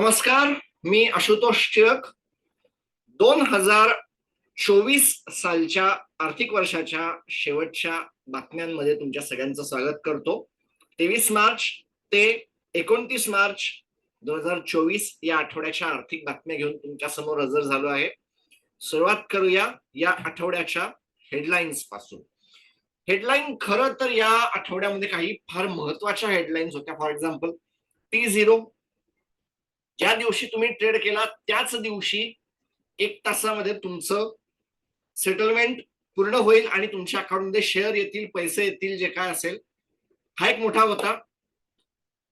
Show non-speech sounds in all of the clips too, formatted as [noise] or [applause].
नमस्कार मी आशुतोष टिळक. दोन हजार चोवीस सालच्या आर्थिक वर्षाच्या शेवटच्या बातम्यांमध्ये तुमच्या सगळ्यांचं स्वागत करतो. तेवीस मार्च ते एकोणतीस मार्च दोन हजार चोवीस या आठवड्याच्या आर्थिक बातम्या घेऊन तुमच्यासमोर हजर झालो आहे. सुरुवात करूया या आठवड्याच्या हेडलाईन्सपासून. हेडलाईन खरं तर या आठवड्यामध्ये काही फार महत्त्वाच्या हेडलाईन्स होत्या. फॉर एक्झाम्पल टी झिरो ज्या दिवशी तुम्ही ट्रेड केला त्याच दिवशी एक तासामध्ये तुमचं सेटलमेंट पूर्ण होईल आणि तुमच्या अकाउंटमध्ये शेअर येतील पैसे येतील जे काय असेल. हा एक मोठा होता.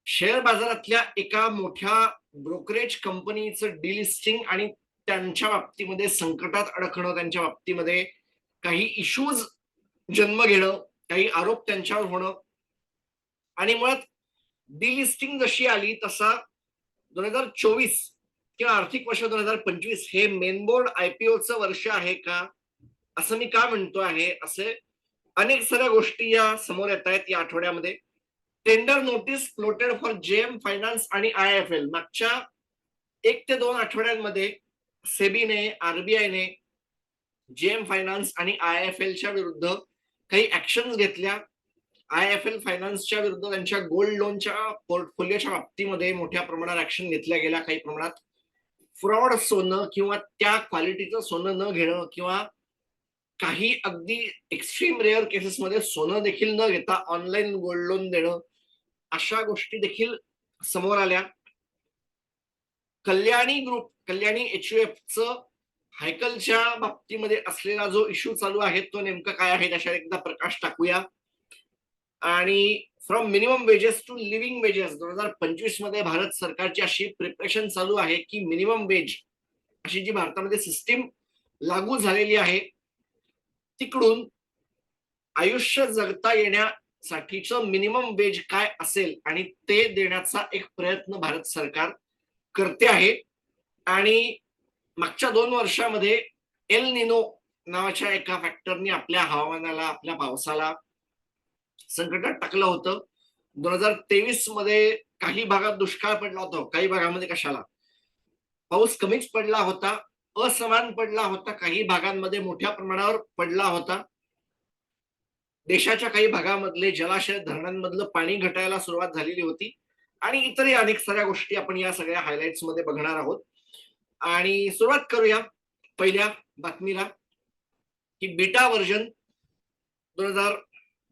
शेअर बाजारातल्या एका मोठ्या ब्रोकरेज कंपनीचं डिलिस्टिंग आणि त्यांच्या बाबतीमध्ये संकटात अडकणं त्यांच्या बाबतीमध्ये काही इश्यूज जन्म घेणं काही आरोप त्यांच्यावर होणं. आणि मुळात डिलिस्टिंग जशी आली तसा दोन हजार चोवीस किंवा आर्थिक वर्ष दोन हजार पंचवीस हे मेनबोर्ड आयपीओचं वर्ष आहे का? असं मी का म्हणतो आहे? असे अनेक साऱ्या गोष्टी या समोर येत आहेत या आठवड्यामध्ये. Tender notice floated for JM finance आणि आय एफ एल मागच्या एक ते दोन आठवड्यांमध्ये सेबीने आरबीआयने जेएम फायनान्स आणि आय एफ एलच्या विरुद्ध काही ऍक्शन घेतल्या. आय एफ एन फायनान्सच्या विरुद्ध त्यांच्या गोल्ड लोनच्या पोर्टफोलिओच्या बाबतीमध्ये मोठ्या प्रमाणात ऍक्शन घेतल्या गेल्या. काही प्रमाणात फ्रॉड सोनं किंवा त्या क्वालिटीचं सोनं न घेणं किंवा काही अगदी एक्स्ट्रीम रेअर केसेसमध्ये सोनं देखील न घेता ऑनलाईन गोल्ड लोन देणं अशा गोष्टी देखील समोर आल्या. Kalyani group Kalyani H U च हायकलच्या बाबतीमध्ये असलेला जो इश्यू चालू आहे तो नेमका काय आहे? त्याच्यावर एकदा प्रकाश टाकूया. आणि from minimum wages to living wages दोन हजार पंचवीसमध्ये भारत सरकारची अशी प्रिपरेशन चालू आहे की मिनिमम वेज अशी जी भारतामध्ये सिस्टीम लागू झालेली आहे तिकडून आयुष्य जगता येण्यासाठीच मिनिमम वेज काय असेल आणि ते देण्याचा एक प्रयत्न भारत सरकार करते आहे. आणि मागच्या दोन वर्षामध्ये एल निनो नावाच्या एका फॅक्टरनी आपल्या हवामानाला आपल्या पावसाला संकटात टाकलं होतं. दोन हजार तेवीसमध्ये काही भागात दुष्काळ पडला होता. काही भागामध्ये कशाला? पाऊस कमीच पडला होता. असमान पडला होता. काही भागांमध्ये मोठ्या प्रमाणावर पडला होता. देशाच्या काही भागामधले जलाशय धरणांमधलं पाणी घटायला सुरुवात झालेली होती. आणि इतरही अनेक साऱ्या गोष्टी आपण या सगळ्या हायलाइट्समध्ये बघणार आहोत. आणि सुरुवात करूया. पहिल्या बातमीला. की बीटा व्हर्जन दोन हजार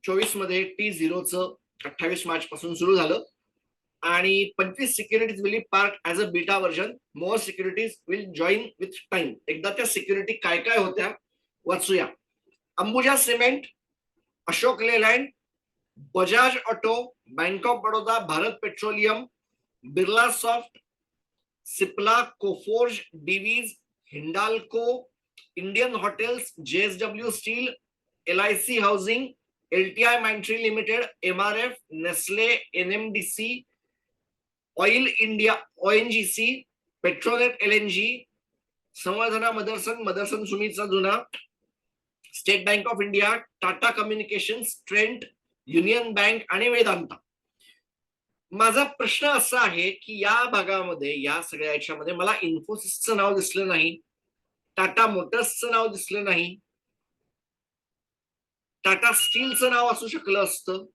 चोवीसमध्ये टी झिरोचं अठ्ठावीस मार्च पासून सुरू झालं. आणि पंचवीस securities will part as a beta version more securities will join with time एकदा त्या सिक्युरिटी काय काय होत्या वाचूया. Ambuja cement Ashok Leyland Bajaj auto bank of Baroda Bharat petroleum Birla soft Cipla Coforge Divis Hindalco Indian hotels JSW steel L I C housing LTI Mindtree limited MRF Nestle NMDC oil India ONGC Petronet L Samvardhana Motherson Motherson सुमीचा जुना state bank of India Tata communication Trent union bank आणि वेदांता माझा प्रश्न असा आहे की या भागामध्ये या सगळ्या याच्यामध्ये मला इन्फोसिसचं नाव दिसलं नाही टाटा मोटर्सचं नाव दिसलं नाही टाटा स्टीलचं नाव असू शकलं असतं.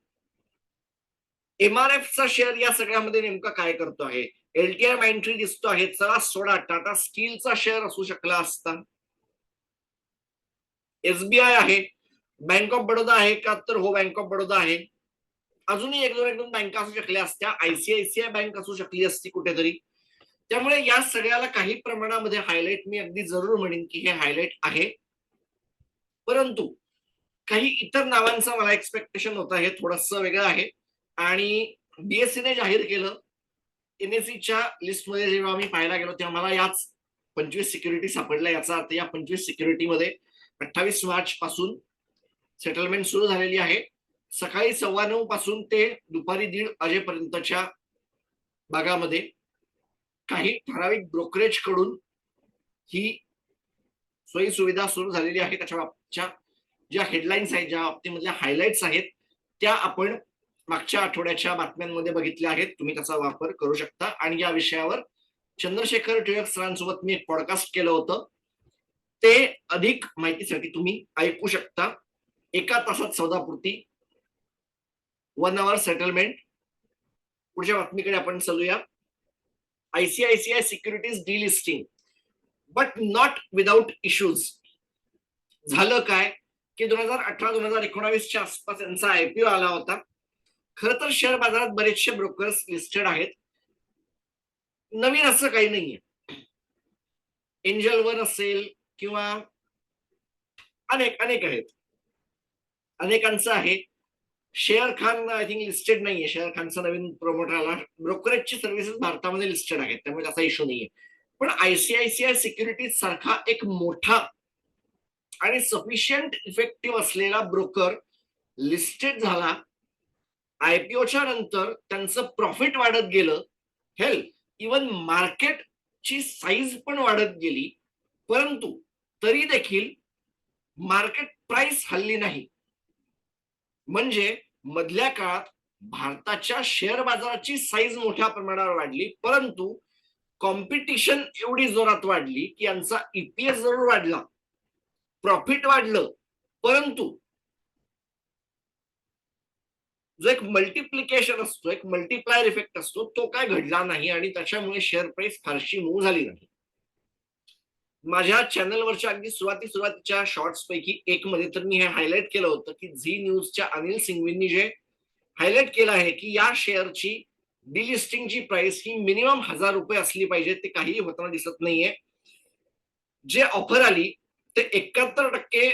एमआरएफचा शेअर या सगळ्यामध्ये नेमका काय करतो आहे? एलटीआय माइंट्री दिसतो आहे. चला सोडा. टाटा स्टीलचा शेअर असू शकला असता. एसबीआय आहे. बँक ऑफ बडोदा आहे का? तर हो बँक ऑफ बडोदा आहे. अजूनही एक दोन एक दोन बँका असू शकल्या असत्या. आयसीआयसीआय बँक असू शकली असती कुठेतरी. त्यामुळे या सगळ्याला काही प्रमाणामध्ये हायलाइट मी अगदी जरूर म्हणेन की हे हायलाइट आहे. परंतु काही इतर नावांचं मला एक्सपेक्टेशन होतं हे थोडस वेगळं आहे. आणि बीएससीने जाहीर केलं. एनएससीच्या लिस्टमध्ये जेव्हा आम्ही पाहायला गेलो तेव्हा मला याच पंचवीस सिक्युरिटी सापडल्या. याचा अर्थ या पंचवीस सिक्युरिटीमध्ये अठ्ठावीस मार्च पासून सेटलमेंट सुरू झालेली आहे. सकाळी सव्वा नऊ पासून ते दुपारी दीड वाजेपर्यंतच्या भागामध्ये काही ठराविक ब्रोकरेजकडून ही सोयी सुविधा सुरू झालेली आहे. त्याच्या बाबतच्या ज्या हेडलाईन्स आहेत ज्या बाबतीमधल्या हायलाइट्स आहेत त्या आपण मागच्या आठवड्याच्या बातम्यांमध्ये बघितल्या आहेत. तुम्ही त्याचा वापर करू शकता. आणि या विषयावर चंद्रशेखर टिळक सरांसोबत मी एक पॉडकास्ट केलं होतं. ते अधिक माहितीसाठी तुम्ही ऐकू शकता. एका तासात सौदापुरती. वन आवर सेटलमेंट पुढच्या बातमीकडे आपण चालूया. ICICI securities delisting but not without issues झालं काय? की दोन हजार अठरा दोन हजार एकोणावीसच्या आसपास यांचा आयपीओ आला होता. खर तर शेअर बाजारात बरेचसे ब्रोकर्स लिस्टेड आहेत. नवीन असं काही नाहीये. एंजलवर असेल किंवा अनेक अनेक आहेत. अनेकांचं आहे. Share Khan I think listed नाहीये. शेअर खानचा नवीन प्रोमोटर आला. ब्रोकरेजची सर्व्हिसेस भारतामध्ये लिस्टेड आहेत. त्यामुळे त्याचा इश्यू नाहीये. पण आयसीआयसीआय सिक्युरिटीज सारखा एक मोठा आणि सफिशियंट इफेक्टिव्ह असलेला ब्रोकर लिस्टेड झाला. आयपीओच्या नंतर त्यांचं प्रॉफिट वाढत गेलं. हेल इवन मार्केटची साईज पण वाढत गेली. परंतु तरी देखील मार्केट प्राइस हल्ली नाही. म्हणजे मधल्या काळात भारताच्या शेअर बाजाराची साईज मोठ्या प्रमाणावर वाढली. परंतु कॉम्पिटिशन एवढी जोरात वाढली की यांचा ईपीएस जरूर वाढला. प्रॉफिट वाढलं. परंतु जो एक मल्टिप्लिकेशन असतो एक मल्टिप्लायर इफेक्ट असतो तो काय घडला नाही आणि त्याच्यामुळे शेअर प्राइस फारशी मूव झाली नाही. माझ्या चॅनलवरच्या अगदी सुरुवाती सुरुवातीच्या शॉर्ट्स पैकी एक मध्ये तर मी हे हायलाईट केलं होतं की झी न्यूजच्या अनिल सिंघवींनी जे हायलाईट केलं आहे की या शेअरची डिलिस्टिंगची प्राइस ही मिनिमम हजार रुपये असली पाहिजे ते काहीही होताना दिसत नाहीये. जे ऑफर आली ते एकाहत्तर टक्के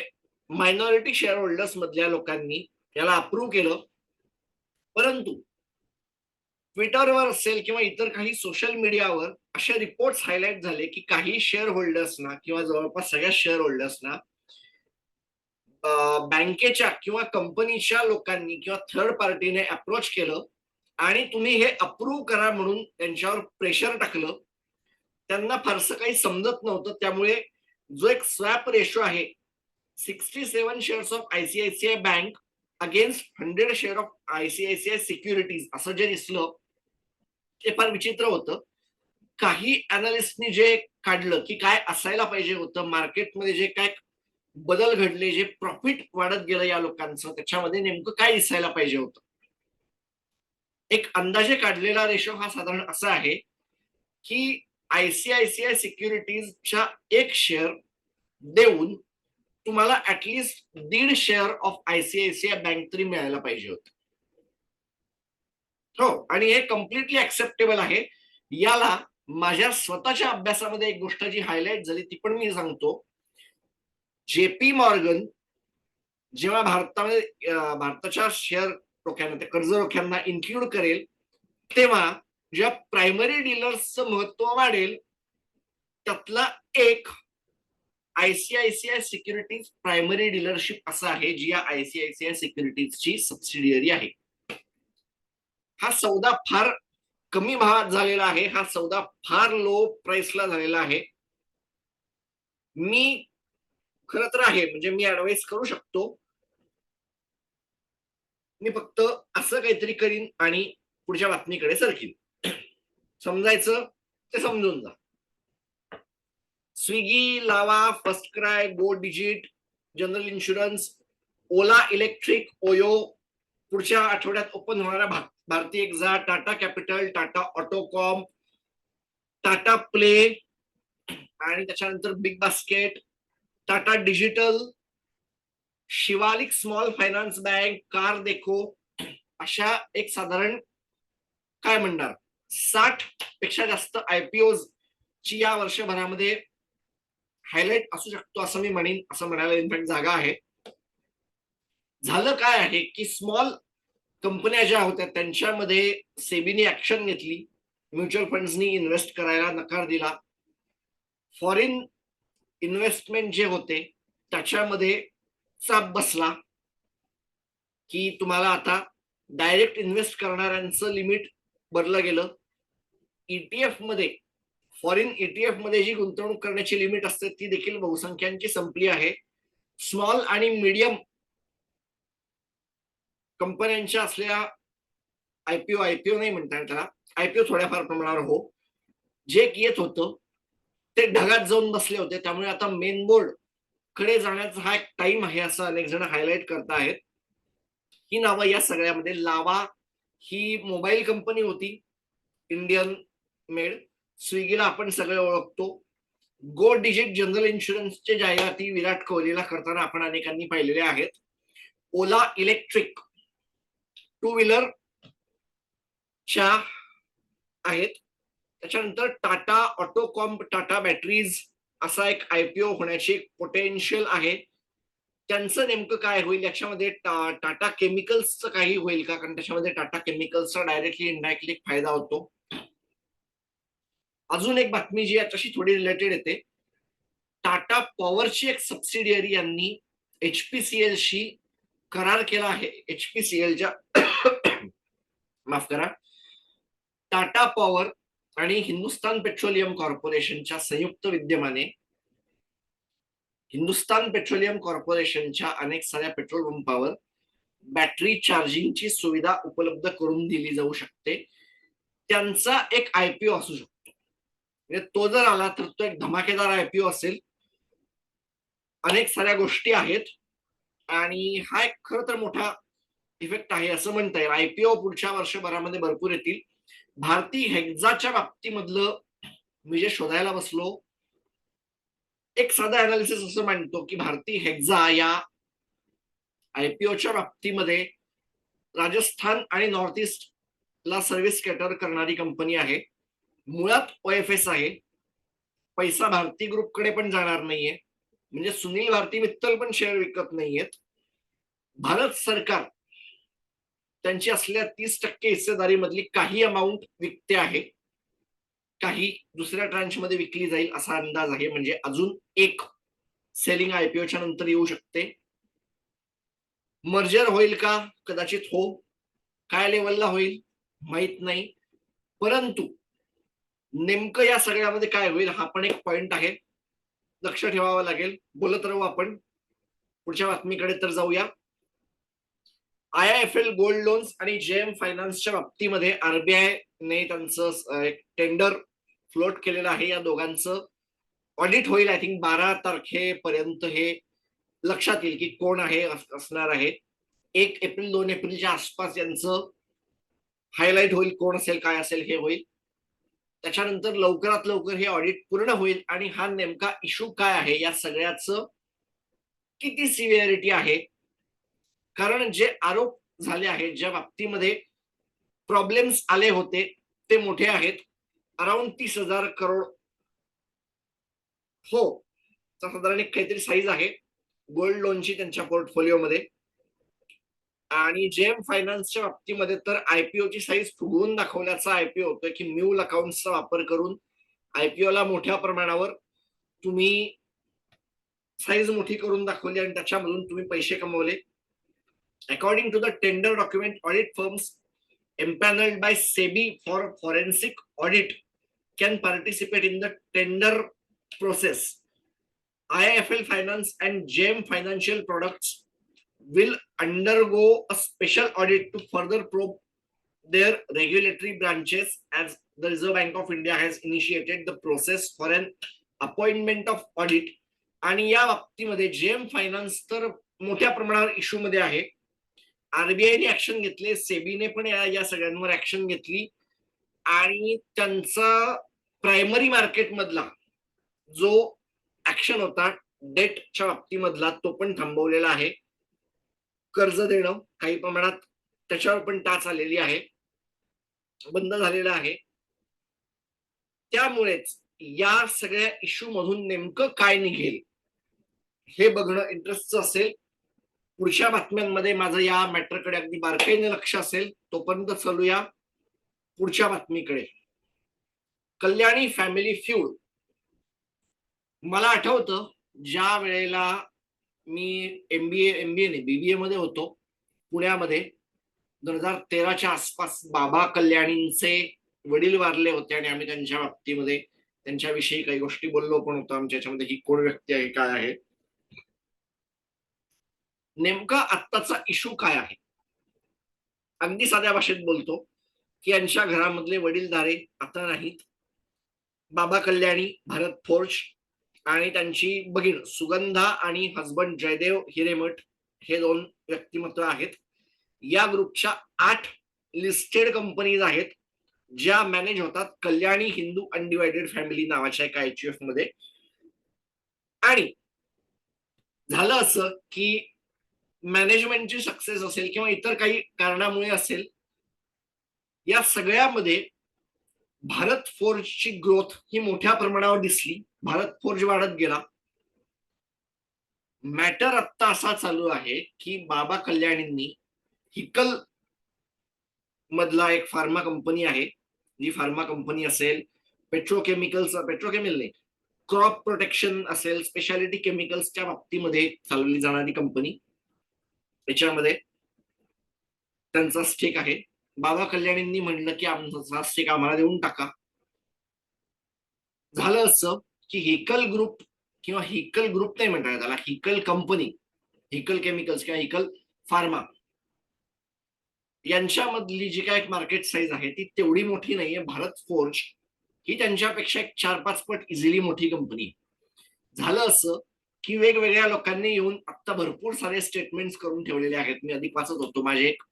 मायनॉरिटी शेअर होल्डर्स मधल्या लोकांनी याला अप्रूव्ह केलं. परंतु ट्विटरवर असेल किंवा इतर काही सोशल मीडियावर असे रिपोर्ट्स हायलाइट झाले की काही शेअर होल्डर्सना किंवा जवळपास सगळ्या शेअर होल्डर्सना बँकेच्या किंवा कंपनीच्या लोकांनी किंवा थर्ड पार्टीने अप्रोच केलं आणि तुम्ही हे अप्रूव्ह करा म्हणून त्यांच्यावर प्रेशर टाकलं. त्यांना फारसं काही समजत नव्हतं. त्यामुळे जो एक स्वॅप रेशो आहे sixty seven shares of ICICI bank against hundred share of ICICI securities असं जे दिसलं ते फार विचित्र होतं. काही अनालिस्टनी जे काढलं की काय असायला पाहिजे होतं मार्केटमध्ये जे काय बदल घडले जे प्रॉफिट वाढत गेलं या लोकांचं त्याच्यामध्ये नेमकं काय दिसायला पाहिजे होतं? एक अंदाजे काढलेला रेशो हा साधारण असा आहे की आयसीआयसीआय सिक्युरिटीजच्या एक शेअर देऊन तुम्हाला ऍटलिस्ट दीड शेअर ऑफ आयसीआयसीआय बँक तरी मिळायला पाहिजे होत. हो आणि हे कम्प्लिटली ऍक्सेप्टेबल आहे. याला माझ्या स्वतःच्या अभ्यासामध्ये एक गोष्ट जी हायलाइट झाली ती पण मी सांगतो. जेपी मॉर्गन जेव्हा भारतामध्ये भारताच्या शेअर रोख्यांना कर्ज रोख्यांना इन्क्लूड करेल तेव्हा ज्या प्रायमरी डीलर्सचं महत्त्व वाढेल त्यातला एक आयसीआयसीआय सिक्युरिटीज प्रायमरी डीलरशिप असं आहे जी या आयसीआयसीआय सिक्युरिटीजची सबसिडियरी आहे. हा सौदा फार कमी भावात झालेला आहे हा सौदा फार लो प्राइसला झालेला आहे. मी खर तर आहे म्हणजे मी ऍडवाइस करू शकतो. मी फक्त असं काहीतरी करीन आणि पुढच्या बातमीकडे सरकीन. समजायचं? ते समजून जा. Swiggy Lava first cry go digit general insurance Ola electric Oyo पुढच्या आठवड्यात ओपन होणाऱ्या Bharti hexa Tata capital Tata autocomp Tata play आणि त्याच्यानंतर big basket Tata digital Shivalik small finance bank car Dekho अशा एक साधारण काय म्हणणार? साठपेक्षा जास्त आयपीओ ची या वर्षभरामध्ये हायलाइट असू शकतो असं मी म्हणेन असं म्हणायला इनफॅक्ट जागा आहे. झालं काय आहे की स्मॉल कंपन्या ज्या होत्या त्यांच्यामध्ये सेबीने ऍक्शन घेतली म्युच्युअल फंड्सनी इन्व्हेस्ट करायला नकार दिला. फॉरेन इन्व्हेस्टमेंट जे होते त्याच्यामध्ये चाप बसला की तुम्हाला आता डायरेक्ट इन्व्हेस्ट करणाऱ्यांचं लिमिट भरलं गेलं. ईटीएफमध्ये फॉरेन ईटीएफमध्ये जी गुंतवणूक करण्याची लिमिट असते ती देखील बहुसंख्यांची संपली आहे. स्मॉल आणि मीडियम कंपन्यांच्या असलेल्या आयपीओ आयपीओ नाही म्हणता त्याला. आयपीओ थोड्याफार प्रमाणावर हो. जे येत होतं ते ढगात जाऊन बसले होते. त्यामुळे आता मेन बोर्डकडे जाण्याचा हा एक टाइम आहे असं अनेक जण हायलाईट करत आहेत. ही नावं या सगळ्यामध्ये. लावा ही मोबाईल कंपनी होती. इंडियन मेड स्विगीला आपण सगळे ओळखतो. गो डिजिट जनरल इन्शुरन्सचे जाहिराती विराट कोहलीला करताना आपण अनेकांनी पाहिलेले आहेत. ओला इलेक्ट्रिक टू व्हीलर च्या आहेत. त्याच्यानंतर टाटा ऑटोकॉम्प टाटा बॅटरीज असा एक आयपीओ होण्याची एक पोटेन्शियल आहे. त्यांचं नेमकं काय होईल? याच्यामध्ये टा, टाटा केमिकल्सचं काही होईल का? कारण त्याच्यामध्ये टाटा केमिकल्सचा डायरेक्टली इनडायरेक्टली फायदा होतो. अजून एक बातमी जी याच्याशी थोडी रिलेटेड येते. टाटा पॉवरची एक सबसिडियरी यांनी एचपीसीएल शी करार केला आहे. एचपीसीएलच्या [coughs] माफ करा. टाटा पॉवर आणि हिंदुस्तान पेट्रोलियम कॉर्पोरेशनच्या संयुक्त विद्यमाने हिंदुस्तान पेट्रोलियम कॉर्पोरेशनच्या अनेक साऱ्या पेट्रोल पंपावर बॅटरी चार्जिंगची सुविधा उपलब्ध करून दिली जाऊ शकते. त्यांचा एक आयपीओ असू शकतो. म्हणजे तो जर आला तर तो एक धमाकेदार आयपीओ असेल. अनेक साऱ्या गोष्टी आहेत. आणि हा एक खर तर मोठा इफेक्ट आहे असं म्हणता येईल. आयपीओ पुढच्या वर्षभरामध्ये भरपूर येतील. भारती हेक्झाच्या बाबतीमधलं मी जे शोधायला बसलो एक साधा अनालिसिस असं मांडतो की भारती हेक्झा या आयपीओच्या बाबतीमध्ये राजस्थान आणि नॉर्थ ईस्ट ला सर्व्हिस कॅटर करणारी कंपनी आहे. मुळात ओ एफ एस आहे. पैसा भारती ग्रुपकडे पण जाणार नाहीये. म्हणजे सुनील भारती मित्तल पण शेअर विकत नाहीयेत. भारत सरकार त्यांची असल्या तीस टक्के हिस्सेदारी मधली काही अमाऊंट विकते आहे. काही दुसऱ्या ट्रान्समध्ये विकली जाईल असा अंदाज आहे. म्हणजे अजून एक सेलिंग आयपीओच्या नंतर येऊ शकते. मर्जर होईल का? कदाचित हो. काय लेवलला होईल? माहीत नाही. परंतु नेमकं या सगळ्यामध्ये काय होईल हा पण एक पॉइंट आहे. लक्ष ठेवावं लागेल. बोलत राहू आपण. पुढच्या बातमीकडे तर जाऊया. I I F L gold loans आणि जे एम फायनान्सच्या बाबतीमध्ये आरबीआय ने त्यांचं एक टेंडर फ्लोट केलेलं आहे या दोघांचं. ऑडिट होईल आय थिंक बारा तारखेपर्यंत हे लक्षात येईल की कोण आहे असणार आहे. एक एप्रिल दोन एप्रिलच्या आसपास यांचं हायलाइट होईल कोण असेल काय असेल हे होईल. त्याच्यानंतर लवकरात लवकर हे ऑडिट पूर्ण होईल आणि हा नेमका इश्यू काय आहे? या सगळ्याच किती सिव्हिअरिटी आहे? कारण जे आरोप झाले आहेत ज्या बाबतीमध्ये प्रॉब्लेम्स आले होते ते मोठे आहेत. अराउंड तीस हजार करोड हो साधारण एक काहीतरी साईज आहे. गोल्ड लोनची त्यांच्या पोर्टफोलिओमध्ये आणि जेम फायनान्सच्या बाबतीमध्ये तर आयपीओ ची साईज फुगवून दाखवल्याचा आयपीओ होतोय की म्यूल अकाउंटचा वापर करून आयपीओ ला मोठ्या प्रमाणावर तुम्ही साईज मोठी करून दाखवली आणि त्याच्यामधून तुम्ही पैसे कमवले. According to the tender document audit firms SEBI for forensic audit can participate in the tender process I F L finance and JM financial product will undergo a special audit to further probe their regulatory branches as the Reserve Bank of India has initiated the process for an appointment of audit. आणि या बाबतीमध्ये जेम finance तर मोठ्या प्रमाणावर issue मध्ये आहे आरबीआयने action घेतले सेबीने पण या, या सगळ्यांवर ऍक्शन घेतली आणि त्यांचा प्रायमरी मार्केट मधला जो ऍक्शन होता डेटच्या बाबतीमधला तो पण थांबवलेला आहे कर्ज देणं काही प्रमाणात त्याच्यावर पण टाच आलेली आहे. बंद झालेला आहे. त्यामुळेच या सगळ्या इश्यू मधून नेमकं काय निघेल? हे बघणं इंटरेस्टचं असेल. पुढच्या बातम्यांमध्ये माझं या मॅटरकडे अगदी बारकाईने लक्ष असेल तोपर्यंत चालूया पुढच्या बातमीकडे. कल्याणी फॅमिली फ्यूड मला आठवतं ज्या वेळेला मी एमबीए एमबीए नाही बीबीए मध्ये होतो. पुण्यामध्ये. दोन हजार तेराच्या आसपास बाबा कल्याणींचे वडील वारले होते आणि आम्ही त्यांच्या बाबतीमध्ये त्यांच्याविषयी काही गोष्टी बोललो पण होतो. आमच्या याच्यामध्ये ही कोण व्यक्ती आहे काय आहे? नेमका आत्ताचा इशू काय आहे? अगदी साध्या भाषेत बोलतो की यांच्या घरामधले वडीलधारे आता नाहीत. बाबा कल्याणी भारत फोर्ज आणि त्यांची बहीण सुगंधा आणि हसबंड जयदेव हिरेमठ हे दोन व्यक्तिमत्व आहेत. या ग्रुपच्या आठ लिस्टेड कंपनीज आहेत ज्या मॅनेज होतात कल्याणी हिंदू अनडिवायडेड फॅमिली नावाच्या एका एच एफमध्ये. आणि झालं असं की मॅनेजमेंटची सक्सेस असेल किंवा इतर काही कारणामुळे असेल या सगळ्यामध्ये भारत फोर्सची ग्रोथ ही मोठ्या प्रमाणावर दिसली. भारत फोर्ज वाढत गेला. मॅटर आत्ता असा चालू आहे की बाबा कल्याणींनी हिकल मधला एक फार्मा कंपनी आहे. जी फार्मा कंपनी असेल पेट्रोकेमिकल्स पेट्रोकेमिकल नाही क्रॉप प्रोटेक्शन असेल स्पेशालिटी केमिकल्सच्या बाबतीमध्ये चालवली जाणारी कंपनी याच्यामध्ये त्यांचा स्टेक आहे. बाबा कल्याणींनी म्हणलं की आमचा स्टेक आम्हाला देऊन टाका. झालं असं. की हिकल ग्रुप किंवा हिकल ग्रुप नाही म्हणता त्याला हिकल कंपनी हिकल केमिकल्स किंवा हिकल फार्मा. यांच्यामधली जी काय मार्केट साईज आहे ती तेवढी मोठी नाहीये. भारत फोर्ज ही त्यांच्यापेक्षा एक चार पाच पट इझिली मोठी कंपनी झालं असं की वेगवेगळ्या लोकांनी येऊन आता भरपूर सारे स्टेटमेंट करून ठेवलेले आहेत. मी आधी वाचत होतो. माझे एक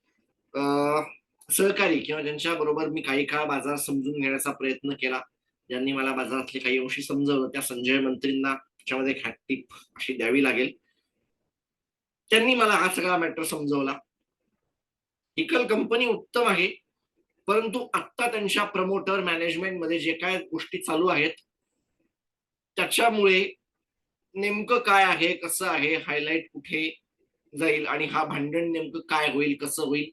सहकारी किंवा ज्यांच्या बरोबर मी काही काळ बाजार समजून घेण्याचा प्रयत्न केला. ज्यांनी मला बाजारातले काही अंशी समजवलं त्या संजय मंत्रींना त्याच्यामध्ये एक अशी द्यावी लागेल. त्यांनी मला हा सगळा मॅटर समजवला. हिकल कंपनी उत्तम आहे परंतु आत्ता त्यांच्या प्रमोटर मॅनेजमेंटमध्ये जे काय गोष्टी चालू आहेत त्याच्यामुळे नेमकं काय आहे कसं आहे हायलाइट कुठे जाईल आणि हा भांडण नेमकं काय होईल कसं होईल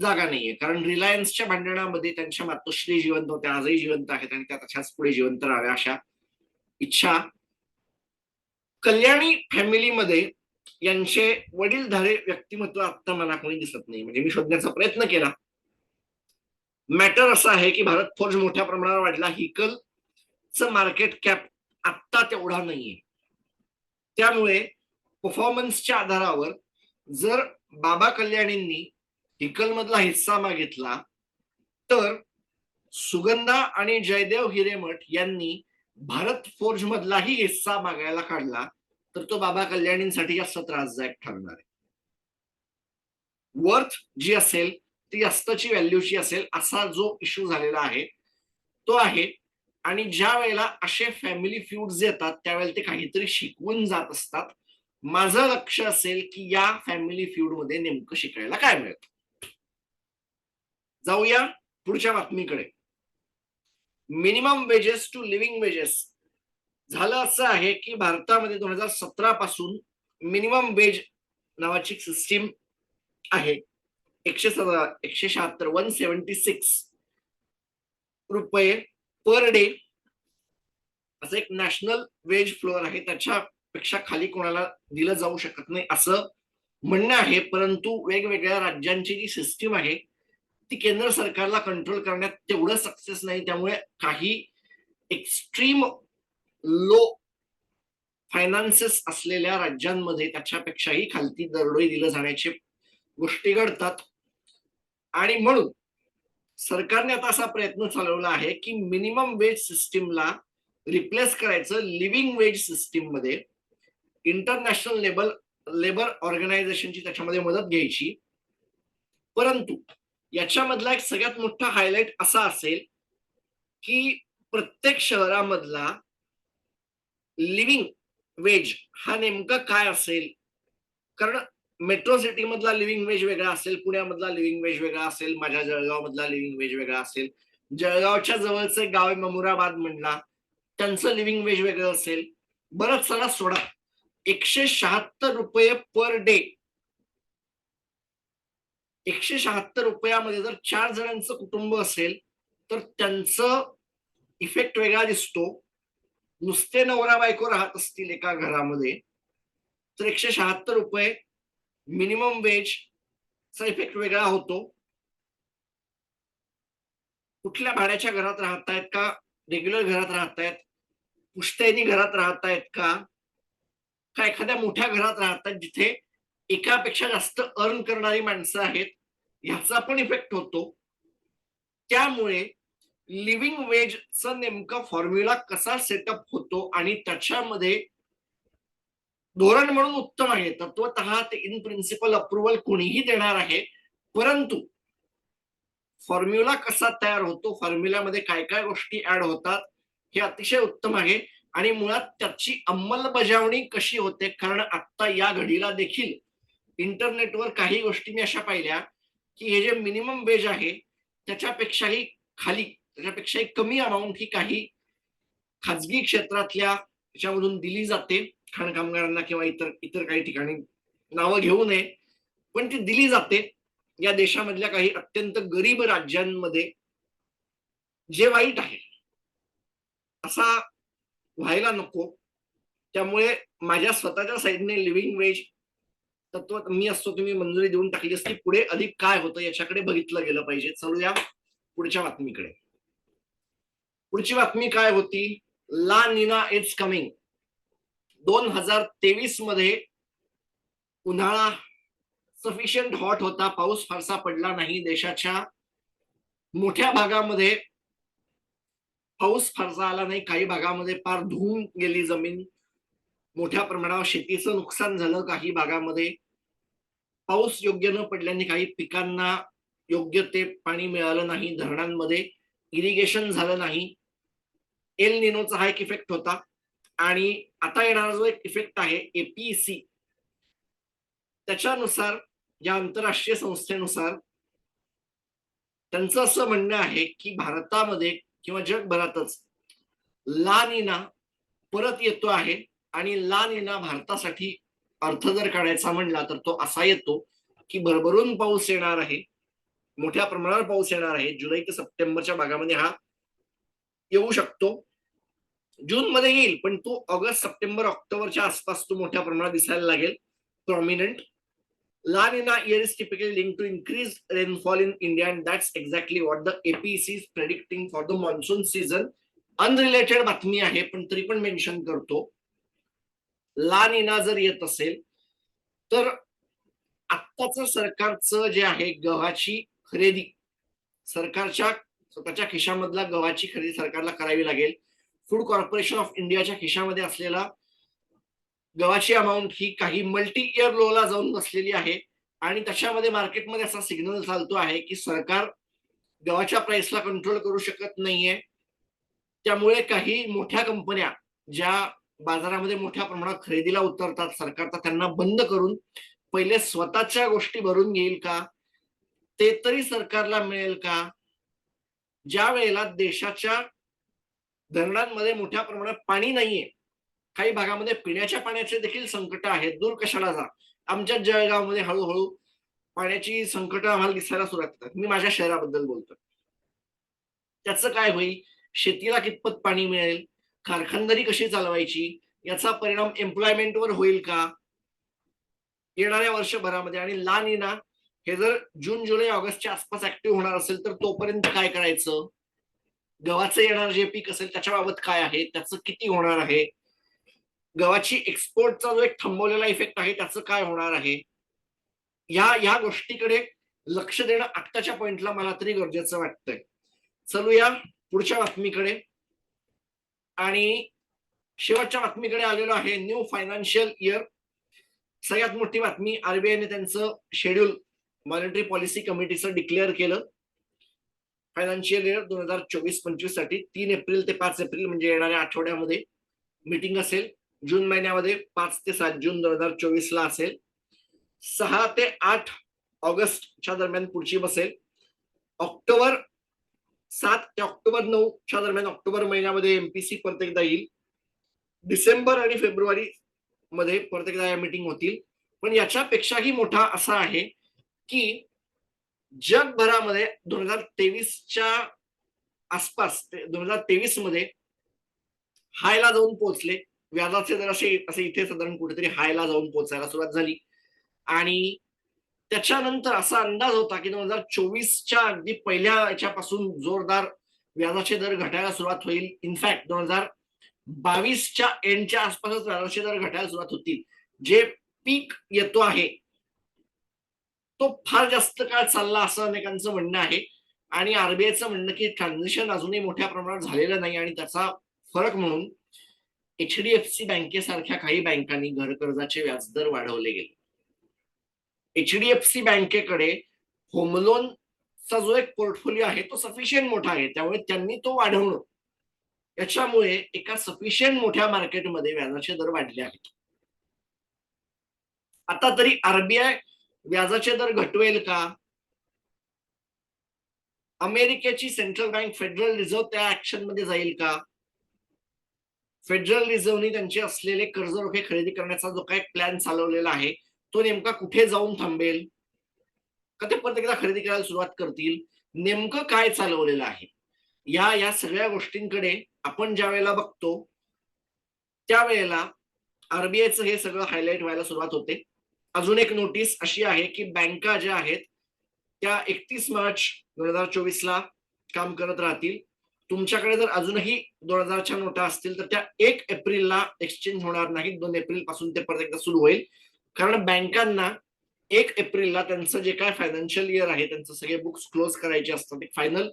जागा नाहीये. कारण रिलायन्सच्या भांडणामध्ये त्यांच्या मातोश्री जिवंत होत्या आजही जिवंत आहेत आणि त्या तशाच पुढे जिवंत राहाव्या अशा इच्छा. कल्याणी फॅमिलीमध्ये यांचे वडीलधारे व्यक्तिमत्व आत्ता मला कोणी दिसत नाही. म्हणजे मी शोधण्याचा प्रयत्न केला. मॅटर असं आहे की भारत फोर्ज मोठ्या प्रमाणावर वाढला. हिकलचं मार्केट कॅप आत्ता तेवढा नाहीये. त्यामुळे परफॉर्मन्सच्या आधारावर जर बाबा कल्याणींनी हिकलमधला हिस्सा मागितला तर सुगंधा आणि जयदेव हिरेमठ यांनी भारत फोर्ज मधलाही हिस्सा मागायला काढला तर तो बाबा कल्याणींसाठी जास्त त्रासदायक ठरणार आहे. वर्थ जी असेल ती जास्तची व्हॅल्यूची असेल असा जो इश्यू झालेला आहे तो आहे आणि ज्या वेळेला असे फॅमिली फ्यूड्स येतात त्यावेळेला ते काहीतरी शिकवून जात असतात. माझं लक्ष असेल की या फॅमिली फ्यूडमध्ये नेमकं शिकायला काय मिळतं? जाऊया पुढच्या बातमीकडे. Minimum wages to living wages झालं असं आहे की भारतामध्ये दोन हजार सतरा पासून मिनिमम वेज नावाची सिस्टीम आहे. एकशे एकशे शहात्तर वन सेवन्टी सिक्स रुपये पर डे असं एक नॅशनल वेज फ्लोअर आहे. त्याच्यापेक्षा खाली कोणाला दिलं जाऊ शकत नाही असं म्हणणं आहे. परंतु वेगवेगळ्या राज्यांची जी सिस्टीम आहे ती केंद्र सरकारला कंट्रोल करण्यात तेवढं सक्सेस नाही त्यामुळे काही एक्स्ट्रीम लो फायनान्सेस असलेल्या राज्यांमध्ये त्याच्यापेक्षाही खालती दरडोई दिलं जाण्याचे गोष्टी घडतात. आणि म्हणून सरकारने आता असा प्रयत्न चालवला आहे की मिनिमम वेज सिस्टीमला रिप्लेस करायचं लिव्हिंग वेज सिस्टीममध्ये इंटरनॅशनल लेबल लेबर ऑर्गनायझेशनची त्याच्यामध्ये मदत घ्यायची. परंतु याच्यामधला एक सगळ्यात मोठा हायलाइट असा असेल की प्रत्येक शहरामधला लिव्हिंग वेज हा नेमका काय असेल? कारण मेट्रो सिटी मधला लिव्हिंग वेज वेगळा असेल पुण्यामधला लिव्हिंग वेज वेगळा असेल माझ्या जळगाव मधला लिव्हिंग वेज वेगळा असेल जळगावच्या जवळचे गाव आहे ममुराबाद म्हणला त्यांचं लिव्हिंग वेज वेगळं असेल. बरंच सगळा सोडा. एकशे शहात्तर रुपये पर डे एकशे शहात्तर रुपयामध्ये जर चार जणांचं कुटुंब असेल तर त्यांचं इफेक्ट वेगळा दिसतो. नुसते नवरा बायको राहत असतील एका घरामध्ये तर एकशे शहात्तर रुपये मिनिमम वेज चा इफेक्ट वेगळा होतो. कुठल्या भाड्याच्या घरात राहतायत का? रेग्युलर घरात राहतायत? पुश्तैनी घरात राहतायत का? का एखाद्या मोठ्या घरात राहतात जिथे एकापेक्षा जास्त अर्न करणारी माणसं आहेत ह्याचा पण इफेक्ट होतो. त्यामुळे लिव्हिंग वेजचं नेमकं फॉर्म्युला कसा सेटअप होतो आणि त्याच्यामध्ये धोरण म्हणून उत्तम आहे. तत्वत ते इन प्रिन्सिपल अप्रुव्हल कोणीही देणार आहे. परंतु फॉर्म्युला कसा तयार होतो फॉर्म्युल्यामध्ये काय काय गोष्टी ऍड होतात हे अतिशय उत्तम आहे. आणि मुळात त्याची अंमलबजावणी कशी होते कारण आता या घडीला देखील इंटरनेटवर काही गोष्टी मी अशा पाहिल्या की हे जे मिनिमम वेज आहे त्याच्यापेक्षाही खाली त्याच्यापेक्षाही कमी अमाऊंट ही काही खाजगी क्षेत्रातल्या त्याच्यामधून दिली जाते. खाण कामगारांना किंवा इतर इतर काही ठिकाणी नावं घेऊ नये पण ती दिली जाते. या देशामधल्या काही अत्यंत गरीब राज्यांमध्ये जे वाईट आहे असा व्हायला नको. त्यामुळे माझ्या स्वतःच्या साईडने लिव्हिंग वेज तत्व मी असतो तुम्ही मंजुरी देऊन टाकली असती पुढे अधिक काय होतं याच्याकडे बघितलं गेलं पाहिजे. चलूया पुढच्या बातमीकडे. पुढची बातमी काय होती? ला निना इट्स कमिंग. दोन हजार तेवीसमध्ये उन्हाळा सफिशियंट हॉट होता. पाऊस फारसा पडला नाही. देशाच्या मोठ्या भागामध्ये पाऊस फारसा आला नाही. काही भागामध्ये फार धुवून गेली जमीन. मोठ्या प्रमाणावर शेतीचं नुकसान झालं. काही भागामध्ये पाऊस योग्य न पडल्याने काही पिकांना योग्य ते पाणी मिळालं नाही धरणांमध्ये इरिगेशन झालं नाही. एल निनोचा हा एक इफेक्ट होता. आणि आता येणारा जो एक इफेक्ट आहे एपीसी त्याच्यानुसार या आंतरराष्ट्रीय संस्थेनुसार त्यांचं असं म्हणणं आहे की भारतामध्ये किंवा जगभरातच लानिना परत येतो आहे आणि लानिना भारतासाठी अर्थ जर काढायचा म्हणला तर तो असा येतो की भरभरून पाऊस येणार आहे. मोठ्या प्रमाणावर पाऊस येणार आहे. जुलै ते सप्टेंबरच्या भागामध्ये हा येऊ शकतो. जून मध्ये येईल पण तो ऑगस्ट सप्टेंबर ऑक्टोबरच्या आसपास तो मोठ्या प्रमाणात दिसायला लागेल. Prominent La year year is typically linked to increased rainfall in India, and that's exactly what the APC is predicting for the unrelated बातमी आहे पण तरी पण मेन्शन करतो. लानिना जर येत असेल तर आत्ताच सरकारचं जे आहे गव्हाची खरेदी सरकारच्या स्वतःच्या खिशामधला गव्हाची खरेदी सरकारला करावी लागेल. फूड कॉर्पोरेशन ऑफ इंडियाच्या खिशामध्ये असलेला गव्हाची अमाऊंट ही काही मल्टी इयर लोला जाऊन बसलेली आहे. आणि त्याच्यामध्ये मार्केटमध्ये असा सिग्नल चालतो आहे की सरकार गव्हाच्या प्राइसला कंट्रोल करू शकत नाहीये. त्यामुळे काही मोठ्या कंपन्या ज्या बाजारामध्ये मोठ्या प्रमाणात खरेदीला उतरतात. सरकार तर त्यांना बंद करून पहिले स्वतःच्या गोष्टी भरून घेईल का? ते तरी सरकारला मिळेल का? ज्या वेळेला देशाच्या धरणांमध्ये मोठ्या प्रमाणात पाणी नाहीये काही भागामध्ये पिण्याच्या पाण्याचे देखील संकट आहेत. दूर कशाला जा? आमच्या जळगावमध्ये हळूहळू पाण्याची संकट आम्हाला दिसायला सुरुवात करतात मी माझ्या शहराबद्दल बोलतो त्याचं काय होईल? शेतीला कितपत पाणी मिळेल? कारखानदारी कशी चालवायची? याचा परिणाम एम्प्लॉयमेंटवर होईल का? येणाऱ्या वर्षभरामध्ये आणि ला निना हे जर जून जुलै ऑगस्टच्या आसपास ऍक्टिव्ह होणार असेल तर तोपर्यंत काय करायचं? गव्हाचं येणार जे पीक असेल त्याच्याबाबत काय आहे? त्याचं किती होणार आहे? गव्हाची एक्सपोर्टचा जो एक थांबवलेला इफेक्ट आहे त्याचं काय होणार आहे? या या गोष्टीकडे लक्ष देणं आत्ताच्या पॉइंटला मला तरी गरजेचं वाटतंय. चलूया पुढच्या बातमीकडे. आणि शेवटच्या बातमीकडे आलेलो आहे. न्यू फायनान्शियल इयर सगळ्यात मोठी बातमी आरबीआयने त्यांचं शेड्यूल मॉनिटरी पॉलिसी कमिटीचं डिक्लेअर केलं. फायनान्शियल इयर दोन हजार चोवीस पंचवीससाठी तीन एप्रिल ते पाच एप्रिल म्हणजे येणाऱ्या आठवड्यामध्ये मीटिंग असेल. जून महिन्यामध्ये पाच ते सात जून दोन हजार चोवीस ला असेल. सहा ते आठ ऑगस्टच्या दरम्यान पुढची बसेल. ऑक्टोबर सात ते ऑक्टोबर नऊ च्या दरम्यान ऑक्टोबर महिन्यामध्ये एमपीसी परत एकदा येईल. डिसेंबर आणि फेब्रुवारी मध्ये परत एकदा या मीटिंग होतील. पण याच्यापेक्षाही मोठा असा आहे की जगभरामध्ये दोन हजार तेवीसच्या आसपास दोन हजार तेवीसमध्ये हायला जाऊन पोहोचले. व्याजाचे दर असे असे इथे साधारण कुठेतरी हायला जाऊन पोहोचायला सुरुवात झाली. आणि त्याच्यानंतर असा अंदाज होता की दोन हजार चोवीसच्या अगदी पहिल्या याच्यापासून जोरदार व्याजाचे दर घटायला सुरुवात होईल. इनफॅक्ट दोन हजार बावीसच्या एंडच्या आसपासच व्याजाचे दर घटायला सुरुवात होतील. जे पीक येतो आहे तो फार जास्त काळ चालला असं अनेकांचं म्हणणं आहे. आणि आरबीआयचं म्हणणं की ट्रान्झॅक्शन अजूनही मोठ्या प्रमाणात झालेलं नाही आणि त्याचा फरक म्हणून एचडीएफसी बँकेसारख्या काही बँकांनी घर कर्जाचे व्याजदर वाढवले गेले. एचडीएफसी बँकेकडे होमलोनचा जो एक पोर्टफोलिओ आहे तो सफिशियंट मोठा आहे. त्यामुळे त्यांनी तो वाढवणं. याच्यामुळे एका सफिशियंट मोठ्या मार्केटमध्ये व्याजाचे दर वाढले आहेत. आता तरी आरबीआय व्याजाचे दर घटवेल का? अमेरिकेची सेंट्रल बँक फेडरल रिझर्व्ह त्या ऍक्शनमध्ये जाईल का? फेडरल रिझर्व्हने त्यांचे असलेले कर्ज रोखे खरेदी करण्याचा जो काही प्लॅन चालवलेला आहे तो नेमका कुठे जाऊन थांबेल? का ते परत एकदा खरेदी करायला सुरुवात करतील? नेमकं काय चालवलेलं आहे? या या सगळ्या गोष्टींकडे आपण ज्या वेळेला बघतो त्यावेळेला आरबीआयचं हे सगळं हायलाईट व्हायला सुरुवात होते. अजून एक नोटीस अशी आहे की बँका ज्या आहेत त्या एकतीस मार्च दोन हजार चोवीस ला काम करत राहतील. तुमच्याकडे जर अजूनही दोन हजारच्या नोटा असतील तर त्या एक एप्रिलला एक्सचेंज होणार नाहीत. दोन एप्रिलपासून ते परत एकदा सुरू होईल. कारण बँकांना एक एप्रिलला त्यांचं जे काय फायनान्शियल इयर आहे त्यांचं सगळे बुक्स क्लोज करायचे असतात एक फायनल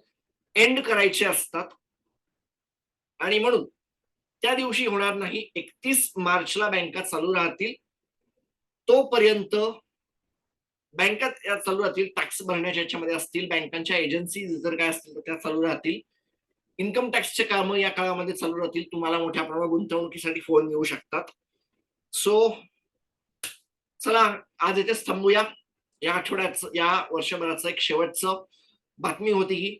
एंड करायचे असतात. आणि म्हणून त्या दिवशी होणार नाही एकतीस मार्चला बँका चालू राहतील. तोपर्यंत बँका या चालू राहतील टॅक्स भरण्याच्या याच्यामध्ये असतील बँकांच्या एजन्सी जर काय असतील तर त्या चालू राहतील. इन्कम टॅक्सचे कामं या काळामध्ये चालू राहतील तुम्हाला मोठ्या प्रमाणात गुंतवणुकीसाठी फोन येऊ शकतात. सो चला आज इथेच थांबूया. या आठवड्याचं या वर्षभराचं एक शेवटचं बातमी होती ही.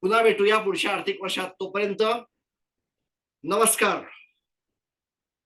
पुन्हा भेटूया पुढच्या आर्थिक वर्षात. तोपर्यंत नमस्कार.